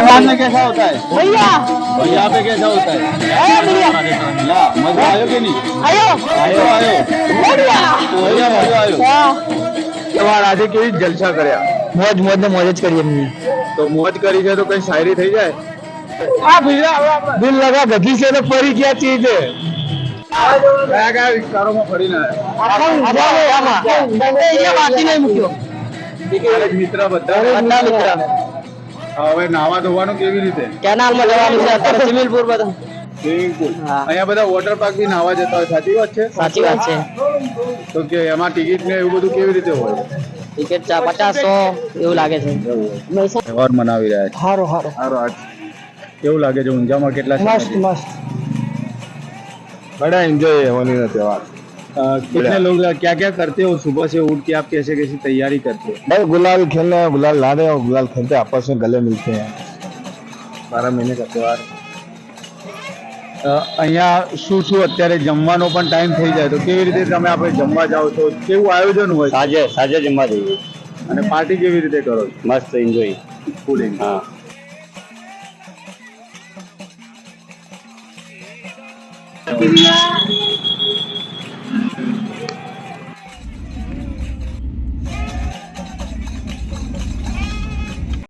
यहाँ पे कैसा होता है भैया और यहाँ पे कैसा होता है आयो भैया ला मजा आयो कि नहीं आयो आयो आयो बढ़िया बढ़िया मजा आयो हाँ તમારે આજે કેવી જલસા કર્યા મોજ મોજ ને મોજ જ કરીએ એમની તો મોજ કરી છે તો કઈ શાયરી થઈ જાય આ ભૈયા દિલ લગા ગધી છે તો પરી ક્યાં ચીજ છે કયા કયા વિસ્તારોમાં ફરીને આવ્યા અહીંયા બાકી નહીં મૂક્યો તારા જ મિત્ર બધા બધા મિત્ર હવે નાવા ધોવાનું કેવી રીતે? કેનાલમાં જવાનું છે અત્યારે સ્વિમિંગ બધા. અહીંયા બધા વોટર પાર્ક બી નાવા જતા હોય સાચી વાત છે? સાચી વાત છે. તો કે એમાં ટિકિટ ને એવું બધું કેવી રીતે હોય? ટિકિટ ચા પચાસ સો એવું લાગે છે. તહેવાર મનાવી રહ્યા છે. સારું સારું સારું કેવું લાગે છે? ઊંઝામાં કેટલા મસ્ત મસ્ત. બડા એન્જોય હોલીનો તહેવાર. कितने लोग क्या क्या करते हो सुबह से उठ के आप कैसे कैसी तैयारी करते हो बस गुलाल खेलने हैं गुलाल ला रहे हैं और गुलाल खेलते हैं, आपस में गले मिलते हैं બાર મહિને का त्योहार અહીંયા શું શું અત્યારે જમવાનો પણ ટાઈમ થઈ જાય તો કેવી રીતે તમે આપણે જમવા જાઓ છો કેવું આયોજન હોય છે? साजे साजे जमा जाइए અને પાર્ટી કેવી રીતે કરો છો मस्त एंजॉय ફૂલ enjoy. हाँ